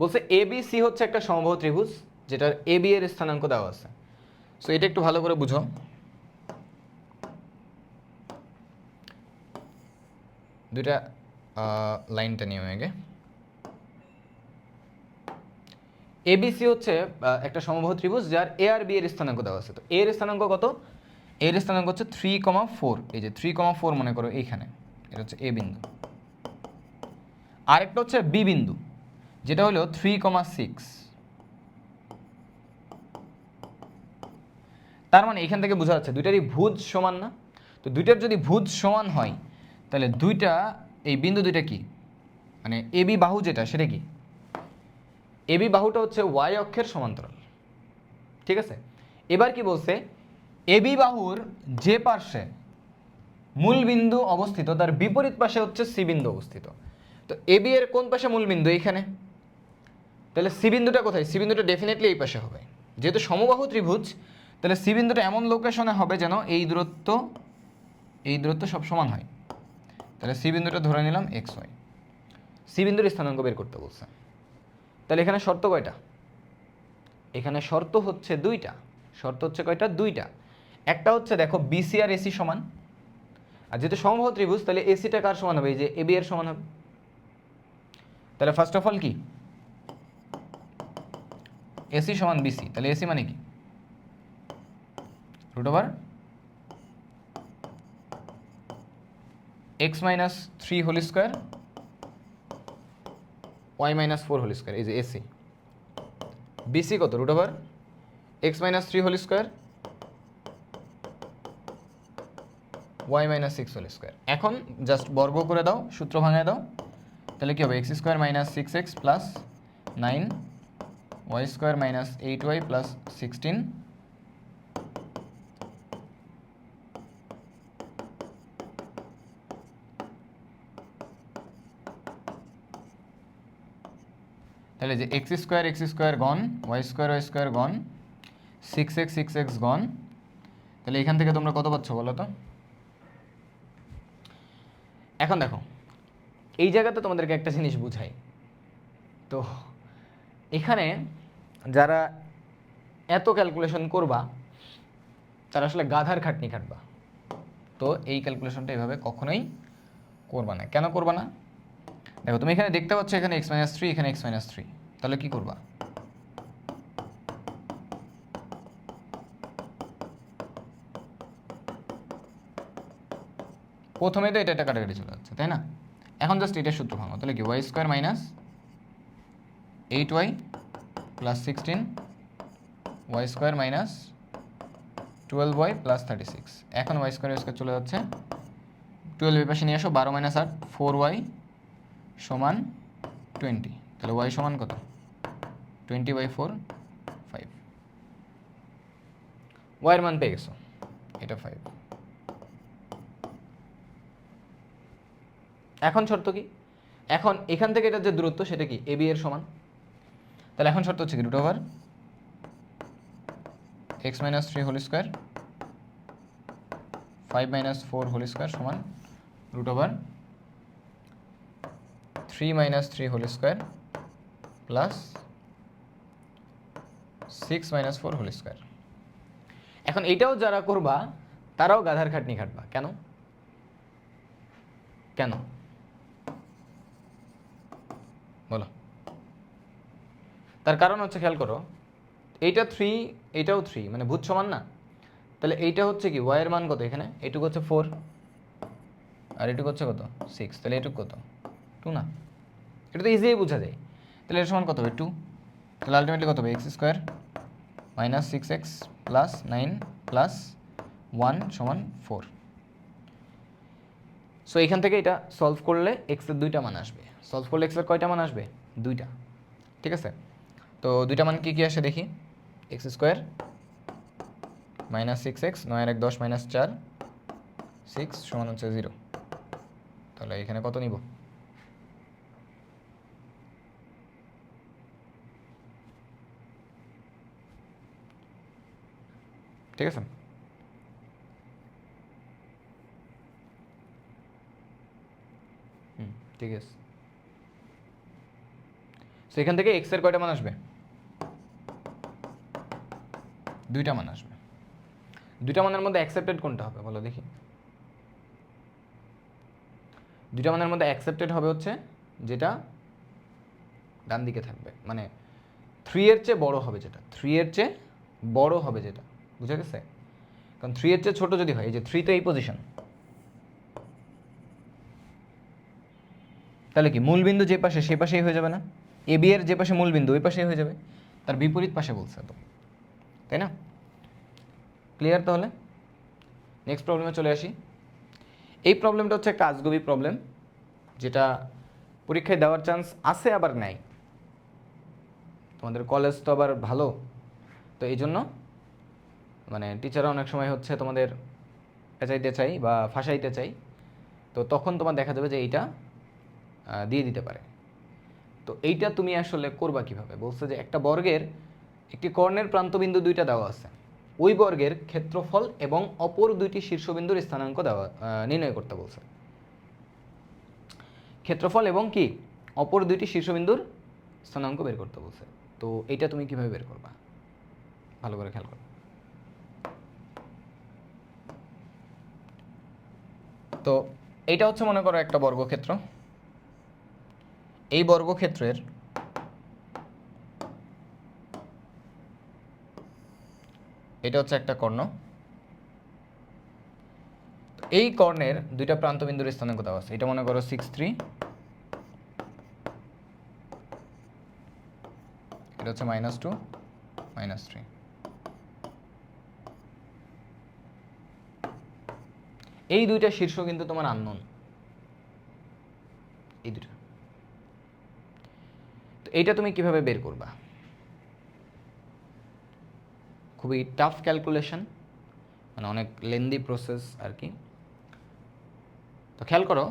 বলছে A B C হচ্ছে একটা সমবাহু ত্রিভুজ, যেটার এ বি এর স্থানাঙ্ক দেওয়া আছে। সো এটা একটু ভালো করে বুঝো। দুইটা লাইনটা নিয়ে আগে। এবিসি হচ্ছে একটা সমবাহু ত্রিভুজ, যার এ আর বি এর স্থানাঙ্ক দেওয়া আছে। তো এ এর স্থানাঙ্ক কত? এর স্থানাঙ্ক হচ্ছে থ্রি কমা ফোর এই যে থ্রি কমা ফোর মনে করো এইখানে। এটা হচ্ছে এ বিন্দু। আরেকটা হচ্ছে বি বিন্দু। যেটা হলো থ্রি কমা সিক্স তার মানে এখান থেকে বোঝা যাচ্ছে দুইটারই ভুজ সমান না। তো দুইটার যদি ভুজ সমান হয়, তাহলে দুইটা, এই বিন্দু দুইটা কি? মানে এবি বাহু যেটা, সেটা কি? এবি বাহুটা হচ্ছে ওয়াই অক্ষের সমান্তরাল। ঠিক আছে? এবার কি বলছে? এবি বাহুর যে পার্শ্বে মূল বিন্দু অবস্থিত, তার বিপরীত পাশে হচ্ছে সি বিন্দু অবস্থিত। তো এবি এর কোন পাশে মূল বিন্দু? এইখানে। তাহলে সি বিন্দুটা কোথায়? সি বিন্দুটা ডেফিনেটলি এই পাশে হবে। যেহেতু সমবাহু ত্রিভুজ, তাহলে সি বিন্দুটা এমন লোকেশনে হবে যেন এই দূরত্ব এই দূরত্ব সব সমান হয়। তাহলে সি বিন্দুটা ধরে নিলাম এক্স ওয়াই সি বিন্দুর স্থানাঙ্ক বের করতে বলছে। তাহলে এখানে শর্ত কয়টা? এখানে শর্ত হচ্ছে দুইটা। শর্ত হচ্ছে কয়টা? দুইটা। একটা হচ্ছে দেখো বিসি আর এসি সমান। আর যেহেতু সমবাহু ত্রিভুজ, তাহলে এসিটা কার সমান হবে? এই যে এবি এর সমান হবে। তাহলে ফার্স্ট অফ অল কি? এসি সমান বিসি, তাহলে এসি মানে কি? Root over x minus three whole square y minus four whole square এই যে এসি। বিসি কত? Root over x minus three whole square y minus six whole square এখন just বর্গ করে দাও, সূত্র ভাঙায় দাও, তাহলে কি হবে? X square minus six x plus nine y square minus eight y plus sixteen তাহলে যে x square x square gone y square y square gone six x six x gone তাহলে এখান থেকে তোমরা কত পাচ্ছ বলো তো? এখন দেখো, এই জায়গাতে তোমাদেরকে একটা জিনিস বুঝাই। তো এখানে যারা এত ক্যালকুলেশন করবা তারা আসলে গাধার খাটনি খাটবা। তো এই ক্যালকুলেশনটা এভাবে কখনোই করবা না। কেন করবা না? দেখো তুমি এখানে দেখতে পাচ্ছ এখানে এক্স মাইনাস থ্রি এখানে এক্স মাইনাস থ্রি তাহলে কী করবা? প্রথমে তো এটা একটা কাটাকাটি চলে যাচ্ছে তাই না? এখন জাস্ট এটার সূত্র ভাঙো তাহলে কি? Y square minus eight y plus sixteen y square minus twelve y plus thirty six এখন ওয়াই স্কোয়ার স্কোয়ার চলে যাচ্ছে। টুয়েলভ এর পাশে নিয়ে আসো, বারো মাইনাস আট ফোর ওয়াই সমান টোয়েন্টি তাহলে ওয়াই সমান কত? টোয়েন্টি বাই ফোর ফাইভ ওয়াইয়ের মান পেয়ে গেছো? এটা ফাইভ এখন শর্ত কি? এখন এখান থেকে এটার যে দূরত্ব, সেটা কি? এবি এর সমান? তাহলে এখন শর্ত হচ্ছে কি? Root over x minus three whole square five minus four whole square সমান root over three minus three whole square plus six minus four whole square এখন এইটাও যারা করবা, তারাও গাধার খাটনি খাটবা। কেন? কেন? বলো। তার কারণ হচ্ছে খেয়াল করো, এইটা থ্রি এইটাও থ্রি মানে ভূত সমান না। তাহলে এইটা হচ্ছে কি ওয়াইয়ের মান কত এখানে? এটুকু হচ্ছে ফোর আর এটুকু হচ্ছে কত? সিক্স তাহলে এটুকু কত? টু না। এটা তো ইজিই বোঝা যায়। তাহলে এর সমান কত হবে? টু তাহলে আলটিমেটলি কত হবে? X square minus six x plus nine plus one সমান ফোর সো এখান থেকে এটা সলভ করলে এক্সের দুইটা মান আসবে। সলভ করলে এক্সের কয়টা মান আসবে? দুইটা। ঠিক আছে? তো দুইটা মান কি কি আসে দেখি? X square minus six x নয়ের এক, দশ মাইনাস চার সিক্স সমান হচ্ছে জিরো তাহলে এখানে কত নিব? ঠিক আছে? হুম, ঠিক আছে। তো এখান থেকে এক্সের কয়টা মান আসবে? দুইটা মান আসবে। দুইটা মানের মধ্যে অ্যাকসেপ্টেড কোনটা হবে বলো দেখি। দুইটা মানের মধ্যে অ্যাকসেপ্টেড হবে হচ্ছে যেটা ডান দিকে থাকবে। মানে থ্রি এর চেয়ে বড় হবে যেটা। থ্রি এর চেয়ে বড় হবে যেটা। বুঝে গেছে? কারণ থ্রি এর চেয়ে ছোট যদি হয়, এই যে থ্রি তো এই পজিশন তাহলে কি, মূল বিন্দু যে পাশে, সে পাশেই হয়ে যাবে না? এ বি এর যে পাশে মূল বিন্দু, ওই পাশেই হয়ে যাবে। তার বিপরীত পাশে বলছে তো তাই না? ক্লিয়ার তাহলে? নেক্সট প্রবলেমে চলে আসি। এই প্রবলেমটা হচ্ছে একটা আজগবি প্রবলেম যেটা পরীক্ষায় দেওয়ার চান্স আছে আবার নাই। তোমাদের কলেজ তো আবার ভালো, তো এই জন্য মানে টিচাররা অনেক সময় হচ্ছে তোমাদের পেঁচাইতে চাই বা ফাঁসাইতে চাই, তো তখন তোমার দেখা যাবে যে এইটা দিয়ে দিতে পারে। তো এইটা তুমি আসলে করবা কীভাবে? বলছে যে একটা বর্গের একটি কর্ণের প্রান্তবিন্দু দুইটা দেওয়া আছে। ওই বর্গের ক্ষেত্রফল এবং অপর দুইটি শীর্ষবিন্দুর স্থানাঙ্ক দেওয়া নির্ণয় করতে বলছে। ক্ষেত্রফল এবং কি? অপর দুইটি শীর্ষবিন্দুর স্থানাঙ্ক বের করতে বলছে। তো এইটা তুমি কীভাবে বের করবা? ভালো করে খেয়াল করো। তো এইটা হচ্ছে মনে করো একটা বর্গক্ষেত্র। এই বর্গক্ষেত্রের এটা হচ্ছে একটা কর্ণ। এই কর্ণের দুইটা প্রান্তবিন্দুর স্থানাঙ্ক দেওয়া আছে? এটা মনে করো সিক্স থ্রি এটা হচ্ছে মাইনাস টু মাইনাস থ্রি এই দুইটা শীর্ষ কিন্তু তোমার আননোন এই দুটো তো এইটা তুমি কীভাবে বের করবা? খুবই টাফ ক্যালকুলেশন মানে অনেক লেন্দি প্রসেস আর কি। তো খেয়াল করো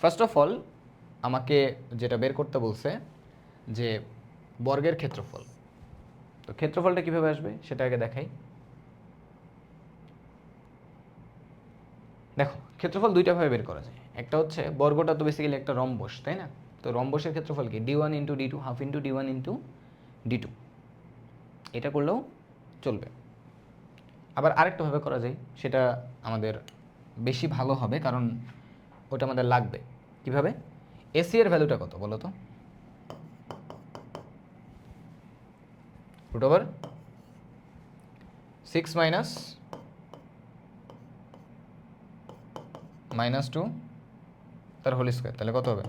ফার্স্ট অফ অল আমাকে যেটা বের করতে বলছে যে বর্গের ক্ষেত্রফল। তো ক্ষেত্রফলটা কীভাবে আসবে সেটা আগে দেখাই। দেখো, ক্ষেত্রফল দুইটাভাবে বের করা যায়। একটা হচ্ছে, বর্গটা তো বেসিক্যালি একটা রম্বস, তাই না? তো রম্বসের ক্ষেত্রফল কি? D one into D two half into D one into D two এটা করলেও চলবে। আবার আরেকটাভাবে করা যায়, সেটা আমাদের বেশি ভালো হবে, কারণ ওটা আমাদের লাগবে। কীভাবে? এসি এর ভ্যালুটা কত বলো তো? Root over six minus minus two তার হোল স্কোয়ার তাহলে কত হবে?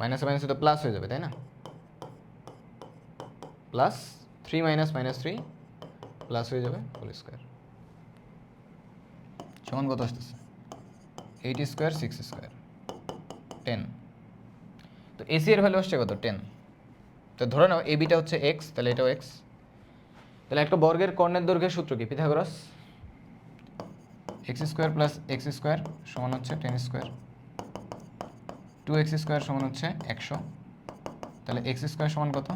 মাইনাস মাইনাস তো প্লাস হয়ে যাবে, তাই না? Plus three minus minus three plus হয়ে যাবে হোল স্কোয়ার সমান কত আসতেছে? Eight square six square ten তো এসি এর ভ্যালু আসছে কত? টেন তো ধরে নাও এবিটা হচ্ছে এক্স তাহলে এটাও এক্স তাহলে একটা বর্গের কর্ণের দৈর্ঘ্যের সূত্র কি? Pythagoras x square plus x square সমান হচ্ছে ten square two x square সমান হচ্ছে একশো। তাহলে এক্স স্কোয়ার সমান কত?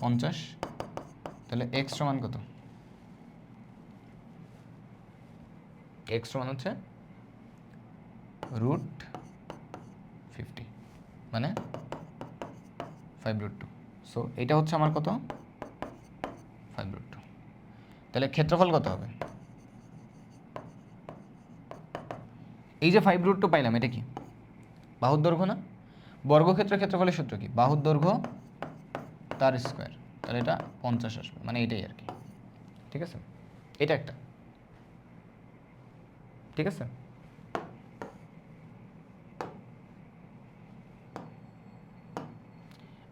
পঞ্চাশ। তাহলে এক্স সমান কত? এক্স সমান হচ্ছে রুট ফিফটি মানে ফাইভ রুট টু সো এটা হচ্ছে আমার কত? ফাইভ রুট টু তাহলে ক্ষেত্রফল কত হবে? এই যে ফাইভ রুট টু পাইলাম, এটা কি? বাহুর দৈর্ঘ্য না? বর্গক্ষেত্রের ক্ষেত্রফলের সূত্র কি? বাহুর দৈর্ঘ্য তার স্কোয়ার তাহলে এটা পঞ্চাশ আসবে মানে এটাই আর কি। ঠিক আছে? এটা একটা। ঠিক আছে?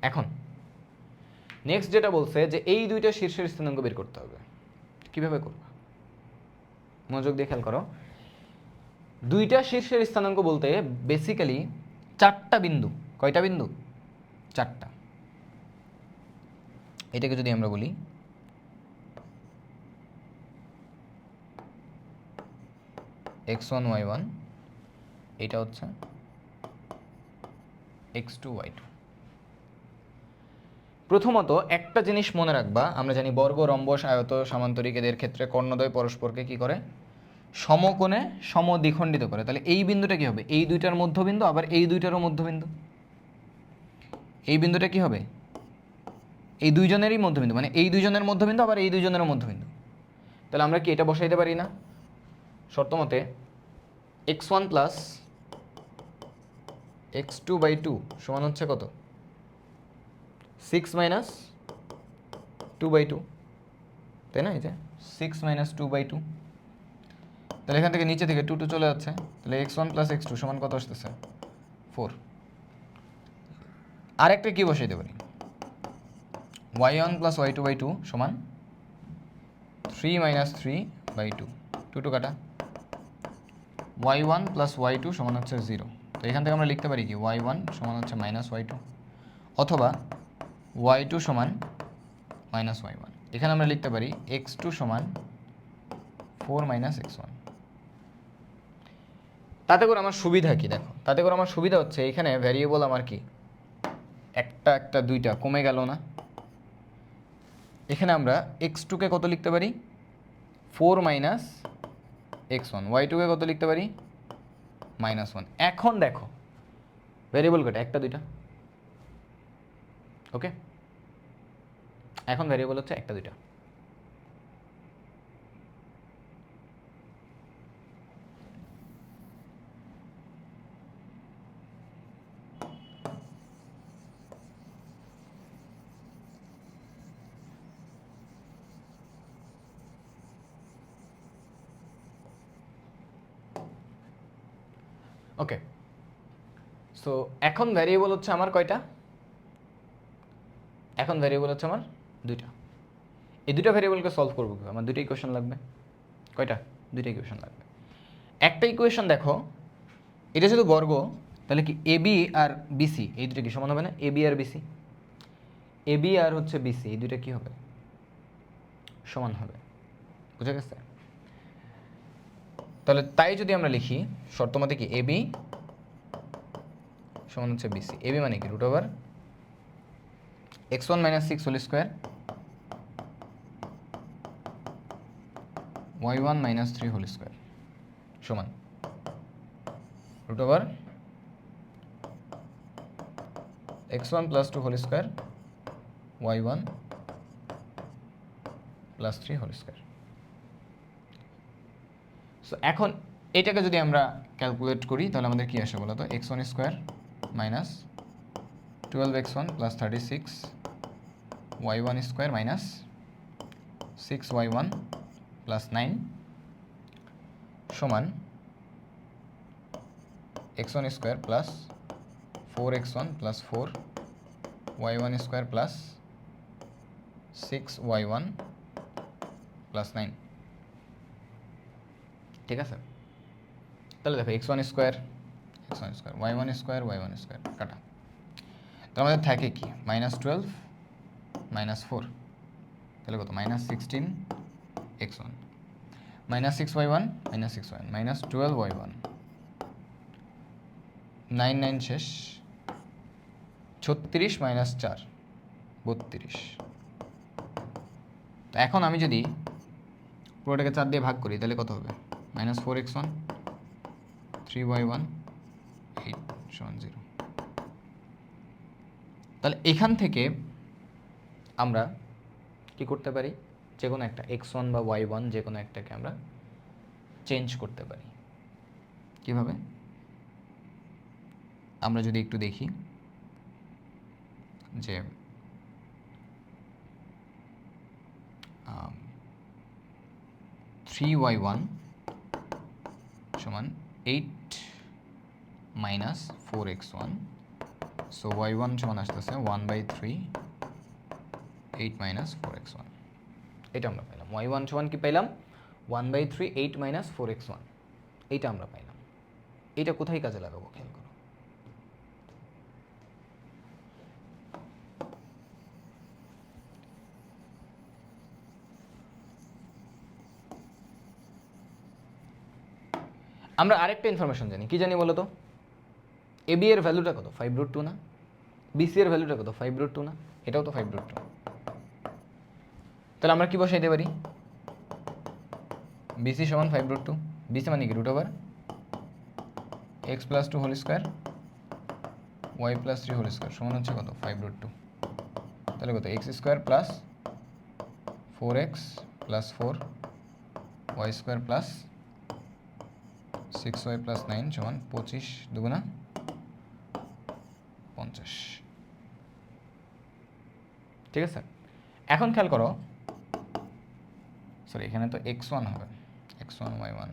এখন নেক্সট যেটা বলছে যে এই দুইটা শীর্ষের স্থানাঙ্ক বের করতে হবে। কীভাবে করবা? মনোযোগ দিয়ে খেয়াল করো। দুইটা শীর্ষের স্থানাঙ্ক বলতে বেসিক্যালি চারটা বিন্দু। কয়টা বিন্দু? চারটা। এটাকে যদি আমরা বলি এক্স ওয়ান ওয়াই ওয়ান এটা হচ্ছে এক্স টু ওয়াই টু প্রথমত একটা জিনিস মনে রাখবা, আমরা জানি বর্গ, রম্বস, আয়ত, সামান্তরিক এদের ক্ষেত্রে কর্ণদ্বয় পরস্পরকে কি করে? সমকোণে সমদ্বিখণ্ডিত করে। তাহলে এই বিন্দুটা কি হবে? এই দুইটার মধ্যবিন্দু, আবার এই দুইটারও মধ্যবিন্দু। এই বিন্দুটা কি হবে? এই দুইজনেরই মধ্যবিন্দু মানে এই দুইজনের মধ্যবিন্দু, আবার এই দুইজনের মধ্যবিন্দু। তাহলে আমরা কি এটা বসাইতে পারি না? শর্ত মতে x one plus x two by two সমান হচ্ছে কত? Six minus two by two তাই না এই যে? Six minus two by two তাহলে এখান থেকে নিচে থেকে টু টু চলে যাচ্ছে। তাহলে x one plus x two সমান কত আসতেছে? ফোর আরেকটা কি বসাইতে পারি? Y one plus y two by two সমান three minus three by two two two কাটা। Y one plus y two সমান হচ্ছে জিরো তো এখান থেকে আমরা লিখতে পারি কি? ওয়াই ওয়ান সমান হচ্ছে মাইনাস ওয়াই টু অথবা ওয়াই টু সমান মাইনাস ওয়াই ওয়ান এখানে আমরা লিখতে পারি এক্স টু সমান ফোর মাইনাস এক্স ওয়ান তাতে করে আমার সুবিধা কি দেখো? তাতে করে আমার সুবিধা হচ্ছে এখানে ভ্যারিয়েবল আমার কি? একটা একটা, দুইটা কমে গেল না। এখানে আমরা এক্স টুকে কত লিখতে পারি? Four minus x one y টুকে কত লিখতে পারি? মাইনাস ওয়ান এখন দেখো ভ্যারিয়েবল কটা, একটা, দুইটা। ওকে এখন ভ্যারিয়েবল হচ্ছে একটা, দুইটা। ওকে সো এখন ভ্যারিয়েবল হচ্ছে আমার কয়টা? এখন ভ্যারিয়েবল হচ্ছে আমার দুইটা। এই দুইটা ভ্যারিয়েবলকে সলভ করব? আমার দুইটা ইকুয়েশন লাগবে। কয়টা? দুইটা ইকুয়েশন লাগবে। একটা ইকুয়েশন দেখো, এটা শুধু বর্গ, তাহলে কি এ বি আর বিসি এই দুটো কি সমান হবে না? এ বি আর বিসি এ বি আর হচ্ছে বিসি এই দুইটা কি হবে? সমান হবে। বুঝা গেছে? তাহলে তাই যদি আমরা লিখি শর্ত মতে কি এ বি সমান হচ্ছে বিসি এ বি মানে কি? Root over x one minus six whole square y one minus three whole square সমান। Root over x one plus two whole square y one plus three whole square so এখন এটাকে যদি আমরা calculate করি, তাহলে আমাদের কী আসে বলো তো x one square minus twelve x one plus thirty six y one square minus six y one plus nine সমান x one square plus four x one plus four y one square plus six y one plus nine ঠিক আছে? তাহলে দেখো x one square x one square y one square y one square কাটা। তো আমাদের থাকে কি? মাইনাস টুয়েলভ মাইনাস ফোর তাহলে কত? Minus sixteen x one minus six y one minus six one minus twelve y one nine nine শেষ। ছত্রিশ minus চার, বত্রিশ। তো এখন আমি যদি পুরোটাকে চার দিয়ে ভাগ করি, তাহলে কত হবে? থ্রি ওয়াই ওয়ান এইট সমান জিরো তাহলে এখান থেকে আমরা কি করতে পারি? যে কোনো একটা এক্স ওয়ান বা ওয়াই ওয়ান যে কোনো একটাকে আমরা চেঞ্জ করতে পারি। কীভাবে? আমরা যদি একটু দেখি যে থ্রি ওয়াই ওয়ান সমান eight minus four x one so y one সমান আসতেছে one by three eight minus four x one এটা আমরা পাইলাম। ওয়াই ওয়ান সমান কি পাইলাম? One by three eight minus four x one এইটা আমরা পাইলাম। এটা কোথায় কাজে লাগাবো? খেয়াল করো আমরা আরেকটা ইনফরমেশন জানি। কি জানি বলো তো এবি এর ভ্যালুটা কত? ফাইভ রুট টু না? বিসি এর ভ্যালুটা কত? ফাইভ রুট টু না? এটাও তো ফাইভ রুট টু তাহলে আমরা কি বসাইতে পারি? বিসি সমান ফাইভ রুট টু বিসি মানে কি? Root over x plus two whole square y plus three whole square সমান হচ্ছে কত? ফাইভ রুট টু তাহলে কত? X square plus four x plus four y square plus six y plus nine সমান পঁচিশ দুগুণা পঞ্চাশ। ঠিক আছে? এখন খেয়াল করো। সরি এখানে তো এক্স ওয়ান হবে। এক্স ওয়ান ওয়াই ওয়ান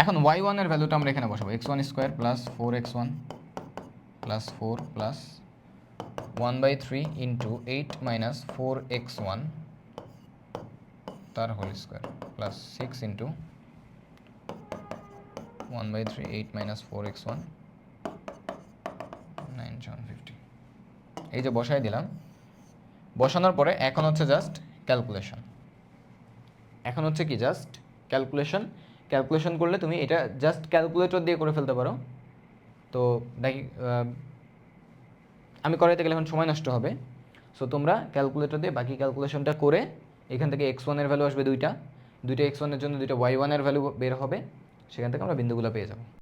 এখন ওয়াই ওয়ানের ভ্যালুটা আমরা এখানে বসাবো। X one square plus four x one plus four plus one by three into eight minus four x one তার whole square plus six into one by three eight minus four x one nine seven fifty এই যে বসাই দিলাম, বসানোর পরে এখন হচ্ছে just calculation এখন হচ্ছে কি জাস্ট ক্যালকুলেশন ক্যালকুলেশন করলে তুমি এটা জাস্ট ক্যালকুলেটর দিয়ে করে ফেলতে পারো। তো দেখি আমি করাইতে গেলে এখন সময় নষ্ট হবে। সো তোমরা ক্যালকুলেটর দিয়ে বাকি ক্যালকুলেশনটা করে এখান থেকে এক্স ওয়ানের ভ্যালু আসবে দুইটা। দুইটা এক্স ওয়ানের জন্য দুইটা ওয়াই ওয়ানের ভ্যালু বের হবে। সেখান থেকে আমরা বিন্দুগুলো পেয়ে যাব।